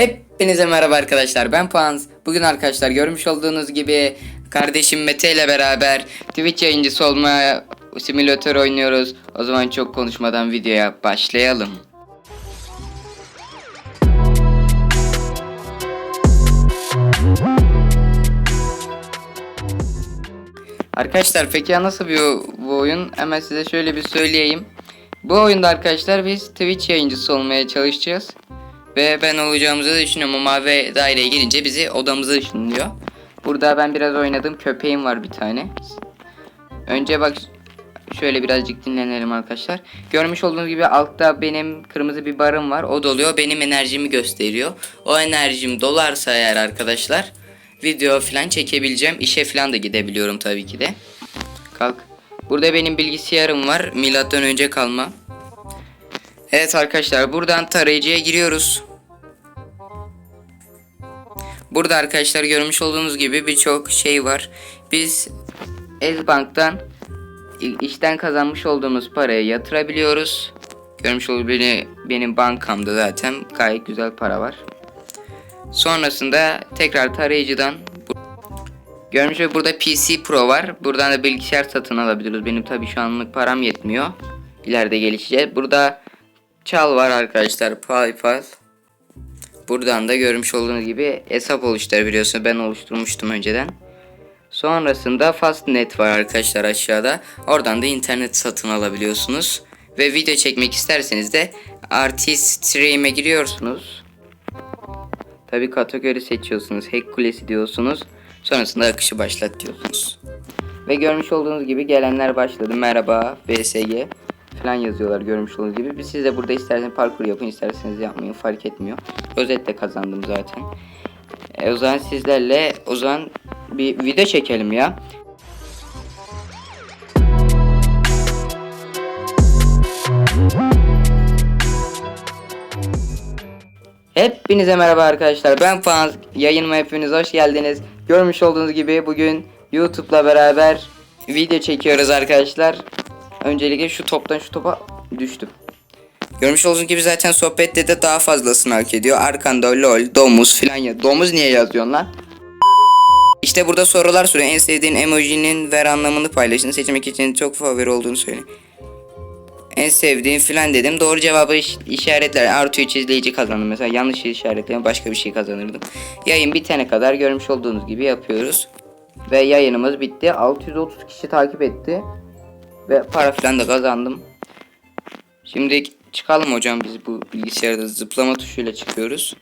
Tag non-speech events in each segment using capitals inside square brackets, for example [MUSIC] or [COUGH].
Hepinize merhaba arkadaşlar ben Pans. Bugün arkadaşlar görmüş olduğunuz gibi kardeşim Mete ile beraber Twitch yayıncısı olma simülatör oynuyoruz. O zaman çok konuşmadan videoya başlayalım. Arkadaşlar peki ya nasıl bir bu oyun? Hemen size şöyle bir söyleyeyim. Bu oyunda arkadaşlar biz Twitch yayıncısı olmaya çalışacağız. Ve ben olacağımızı düşünüyorum. O mavi daireye girince bizi odamıza ışınlıyor. Burada ben biraz oynadım. Köpeğim var bir tane. Önce bak şöyle birazcık dinlenelim arkadaşlar. Görmüş olduğunuz gibi altta benim kırmızı bir barım var. O doluyor. Benim enerjimi gösteriyor. O enerjim dolarsa eğer arkadaşlar video falan çekebileceğim. İşe falan da gidebiliyorum tabii ki de. Kalk. Burada benim bilgisayarım var. Milattan önce kalma. Evet arkadaşlar buradan tarayıcıya giriyoruz. Burada arkadaşlar görmüş olduğunuz gibi birçok şey var. Biz Ezbank'tan işten kazanmış olduğumuz parayı yatırabiliyoruz. Görmüş olduğunuz beni, benim bankamda zaten gayet güzel para var. Sonrasında tekrar tarayıcıdan Görmüş olduğunuz burada PC Pro var. Buradan da bilgisayar satın alabiliyoruz. Benim tabii şu anlık param yetmiyor. İleride gelişecek. Burada Çal var arkadaşlar. PayPal. Buradan da görmüş olduğunuz gibi hesap oluşturabiliyorsunuz. Ben oluşturmuştum önceden. Sonrasında Fastnet var arkadaşlar aşağıda. Oradan da internet satın alabiliyorsunuz. Ve video çekmek isterseniz de Artist Stream'e giriyorsunuz. Tabi kategori seçiyorsunuz. Hack kulesi diyorsunuz. Sonrasında akışı başlat diyorsunuz. Ve görmüş olduğunuz gibi gelenler başladı. Merhaba BSG falan yazıyorlar görmüş olduğunuz gibi. Biz siz de burada isterseniz parkur yapın isterseniz yapmayın fark etmiyor. Özetle kazandım zaten. E, o zaman sizlerle o zaman bir video çekelim ya. Hepinize merhaba arkadaşlar. Ben Fans. Yayınıma hepiniz hoş geldiniz. Görmüş olduğunuz gibi bugün YouTube'la beraber video çekiyoruz arkadaşlar. Öncelikle şu toptan şu topa düştüm. Görmüş olduğunuz gibi zaten sohbette de daha fazlasını hak ediyor. Arkanda lol, domuz filan ya. Domuz niye yazıyorsun lan? İşte burada sorular soruyor. En sevdiğin emojinin ver anlamını paylaşın. Seçmek için çok favori olduğunu söyle. En sevdiğin filan dedim. Doğru cevabı iş- işaretler. Artı 3 izleyici kazandım. Mesela yanlış işaretleyen başka bir şey kazanırdım. Yayın bitene kadar görmüş olduğunuz gibi yapıyoruz. Ve yayınımız bitti. 630 kişi takip etti. Ve para filan da kazandım. Şimdi çıkalım hocam biz bu bilgisayarda zıplama tuşuyla çıkıyoruz.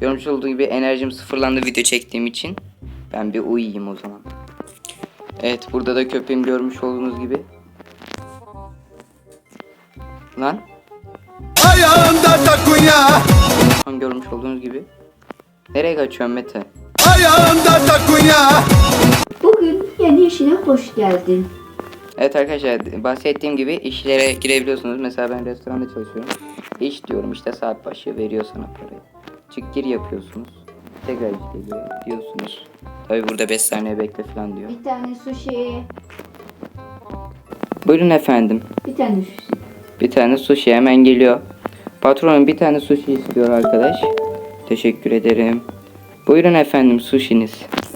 Görmüş olduğunuz gibi enerjim sıfırlandı video çektiğim için. Ben bir uyuyayım o zaman. Evet burada da köpeğim görmüş olduğunuz gibi. Lan Ayağında takunya, Tam görmüş olduğunuz gibi. Nereye kaçıyorsun Mete? ayağında takunya. Bugün yeni işine hoş geldin. Evet arkadaşlar bahsettiğim gibi işlere girebiliyorsunuz. Mesela ben restoranda çalışıyorum. İş diyorum işte saat başı veriyor sana parayı. Çık gir yapıyorsunuz. Tekrar işte diyorsunuz. Tabi burada 5 saniye bekle falan diyor. Bir tane sushi, Buyurun efendim. bir tane sushi. Bir tane sushi hemen geliyor. Patronum bir tane sushi istiyor arkadaş. Teşekkür ederim. Buyurun efendim sushiniz.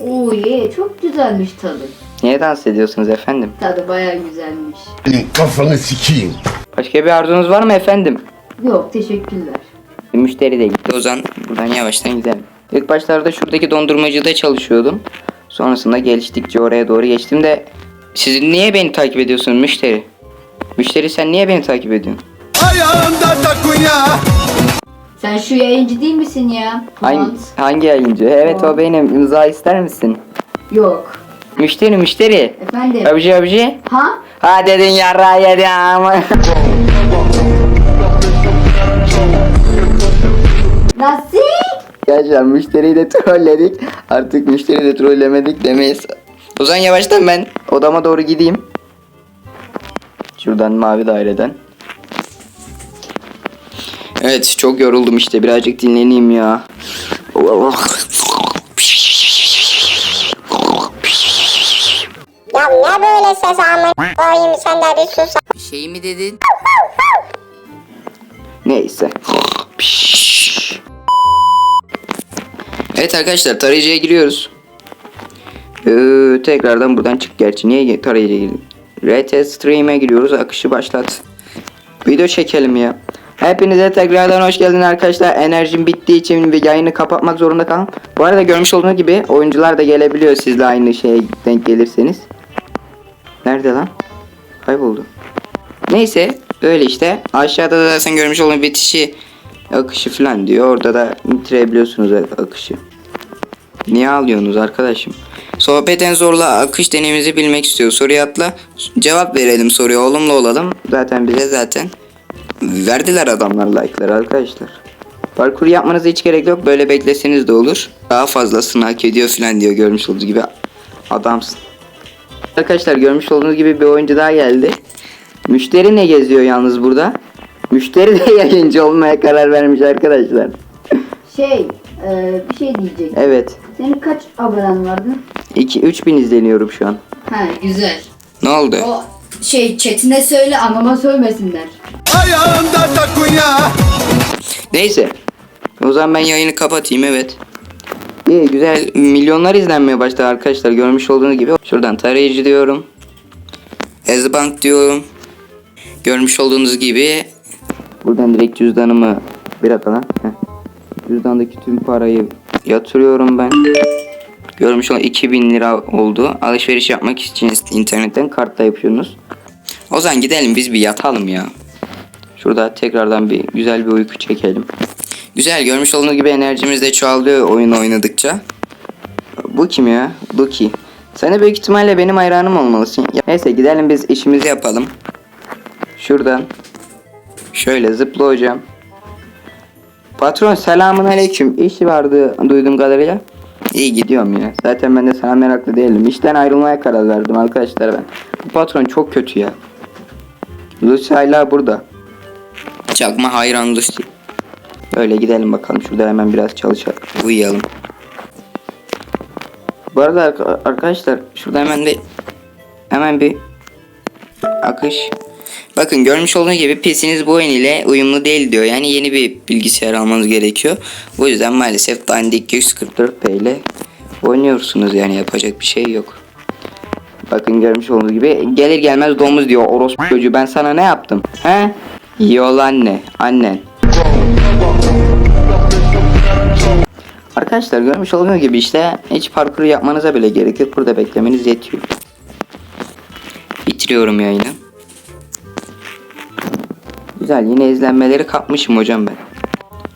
Oo ye çok güzelmiş tadı. Niye dans ediyorsunuz efendim? Tadı baya güzelmiş. Senin kafanı sikeyim. Başka bir arzunuz var mı efendim? Yok teşekkürler. Müşteri de gitti. O zaman buradan yavaştan gidelim. İlk başlarda şuradaki dondurmacıda çalışıyordum. Sonrasında geliştikçe oraya doğru geçtim de siz niye beni takip ediyorsun müşteri? Müşteri sen niye beni takip ediyorsun? Ayağında takunya. Sen şu yayıncı değil misin ya? Hangi, hangi yayıncı? Evet o benim. İmza ister misin? Yok. Müşteri müşteri. Efendim? Abici abici. Ha? Ha dedin yarra yedi ama. Nasıl? Arkadaşlar müşteriyi de trolledik. Artık müşteriyi de trollemedik demeyiz. O zaman yavaştan ben odama doğru gideyim. Şuradan mavi daireden. Evet çok yoruldum işte birazcık dinleneyim ya. Ya ne böyle ses amın koyayım sen de bir sus. Bir şey mi dedin? Neyse. Evet arkadaşlar tarayıcıya giriyoruz. Ee, tekrardan buradan çık gerçi. Niye tarayıcıya girdin? RT Stream'e giriyoruz. Akışı başlat. Video çekelim ya. Hepinize tekrardan hoş geldin arkadaşlar. Enerjim bittiği için bir yayını kapatmak zorunda kaldım. Bu arada görmüş olduğunuz gibi oyuncular da gelebiliyor sizle aynı şeye denk gelirseniz. Nerede lan? Kayboldu. Neyse öyle işte. Aşağıda da zaten görmüş olduğunuz bitişi akışı falan diyor. Orada da bitirebiliyorsunuz akışı. Niye ağlıyorsunuz arkadaşım? Sohbet en zorla akış deneyimizi bilmek istiyor. Soruyu atla. Cevap verelim soruya. Olumlu olalım. Zaten bize zaten verdiler adamlar like'ları arkadaşlar. Parkur yapmanıza hiç gerek yok. Böyle bekleseniz de olur. Daha fazlasını hak ediyor falan diyor görmüş olduğunuz gibi. Adamsın. Arkadaşlar görmüş olduğunuz gibi bir oyuncu daha geldi. Müşteri ne geziyor yalnız burada? Müşteri de [LAUGHS] yayıncı olmaya karar vermiş arkadaşlar. Şey, e, bir şey diyecek. Evet. Senin kaç abonen vardı? 2 3000 izleniyorum şu an. Ha güzel. Ne oldu? O şey chatine söyle anama söylemesinler. Ayağında takunya Neyse. O zaman ben yayını kapatayım evet. İyi güzel milyonlar izlenmeye başladı arkadaşlar görmüş olduğunuz gibi. Şuradan tarayıcı diyorum. Ezbank diyorum. Görmüş olduğunuz gibi. Buradan direkt cüzdanımı bir. Heh. Cüzdandaki tüm parayı yatırıyorum ben. Görmüş olan 2000 lira oldu. Alışveriş yapmak için internetten kartla yapıyorsunuz. O zaman gidelim biz bir yatalım ya. Şurada tekrardan bir güzel bir uyku çekelim. Güzel görmüş olduğunuz gibi enerjimiz de çoğalıyor oyun oynadıkça. Bu kim ya? Duki. Sen de büyük ihtimalle benim hayranım olmalısın. Neyse gidelim biz işimizi yapalım. Şuradan. Şöyle zıpla hocam. Patron selamun aleyküm. İşi vardı duyduğum kadarıyla. İyi gidiyorum yine. Zaten ben de sana meraklı değilim. İşten ayrılmaya karar verdim arkadaşlar ben. Bu patron çok kötü ya. Lucy hala burada. Çakma hayran Lucy. Öyle gidelim bakalım. Şurada hemen biraz çalışalım. Uyuyalım. Bu arada arka- arkadaşlar şurada hemen de hemen bir akış. Bakın görmüş olduğunuz gibi PC'niz bu oyun ile uyumlu değil diyor. Yani yeni bir bilgisayar almanız gerekiyor. Bu yüzden maalesef dandik 144p ile oynuyorsunuz yani yapacak bir şey yok. Bakın görmüş olduğunuz gibi gelir gelmez domuz diyor orospu çocuğu ben sana ne yaptım? He? Yol anne, annen. Arkadaşlar görmüş olduğunuz gibi işte hiç parkuru yapmanıza bile gerek yok. Burada beklemeniz yetiyor. Bitiriyorum yayını. Güzel yine izlenmeleri kapmışım hocam ben.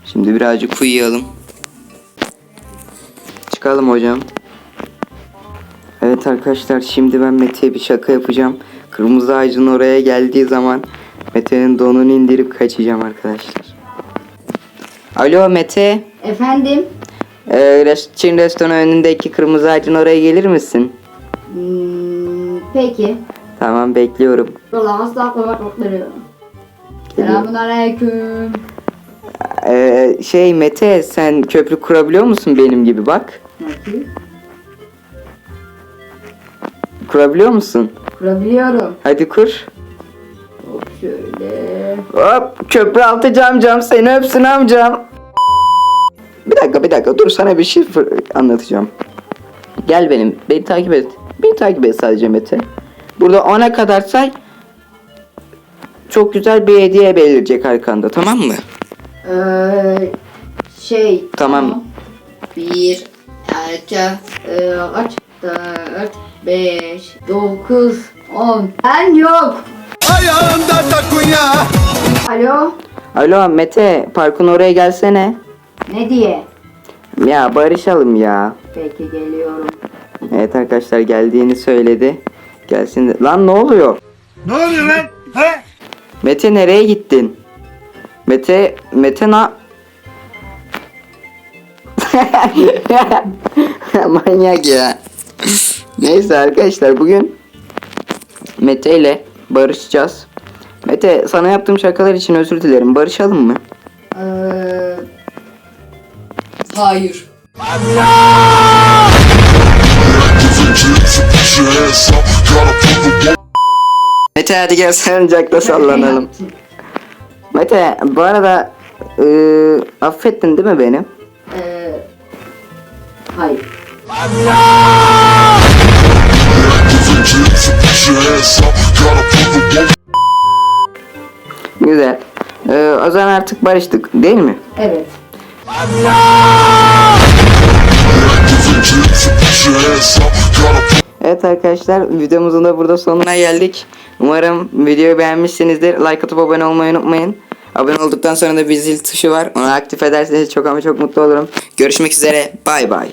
Şimdi birazcık uyuyalım. Çıkalım hocam. Evet arkadaşlar şimdi ben Mete'ye bir şaka yapacağım. Kırmızı ağacın oraya geldiği zaman Mete'nin donunu indirip kaçacağım arkadaşlar. Alo Mete. Efendim? Ee, Çin restoranı önündeki kırmızı ağacın oraya gelir misin? Hmm, peki. Tamam bekliyorum. Valla asla kapatmakları. Selamun aleyküm. Ee, şey Mete sen köprü kurabiliyor musun benim gibi bak. Nasıl? Kurabiliyor musun? Kurabiliyorum. Hadi kur. Hop şöyle. Hop köprü altı cam cam seni öpsün amcam. Bir dakika bir dakika dur sana bir şey anlatacağım. Gel benim beni takip et. Beni takip et sadece Mete. Burada ona kadar say. Çok güzel bir hediye belirecek arkanda tamam mı? Ee, şey. Tamam. Bir, iki, e, kaç, dört, beş, dokuz, on. Ben yok. Ayağında takunya Alo. Alo Mete parkın oraya gelsene. Ne diye? Ya barışalım ya. Peki geliyorum. Evet arkadaşlar geldiğini söyledi. Gelsin de- Lan ne oluyor? Ne oluyor lan? He? Mete nereye gittin? Mete Mete na [LAUGHS] Manyak ya. Neyse arkadaşlar bugün Mete ile barışacağız. Mete sana yaptığım şakalar için özür dilerim. Barışalım mı? Ee, hayır. Mete hadi gel salıncakta sallanalım. Mete bu arada ıı, affettin değil mi beni? Ee, Hayır. Güzel. Ee, o zaman artık barıştık değil mi? Evet. Evet arkadaşlar videomuzun da burada sonuna geldik. Umarım videoyu beğenmişsinizdir. Like atıp abone olmayı unutmayın. Abone olduktan sonra da bir zil tuşu var. Onu aktif ederseniz çok ama çok mutlu olurum. Görüşmek üzere. Bay bay.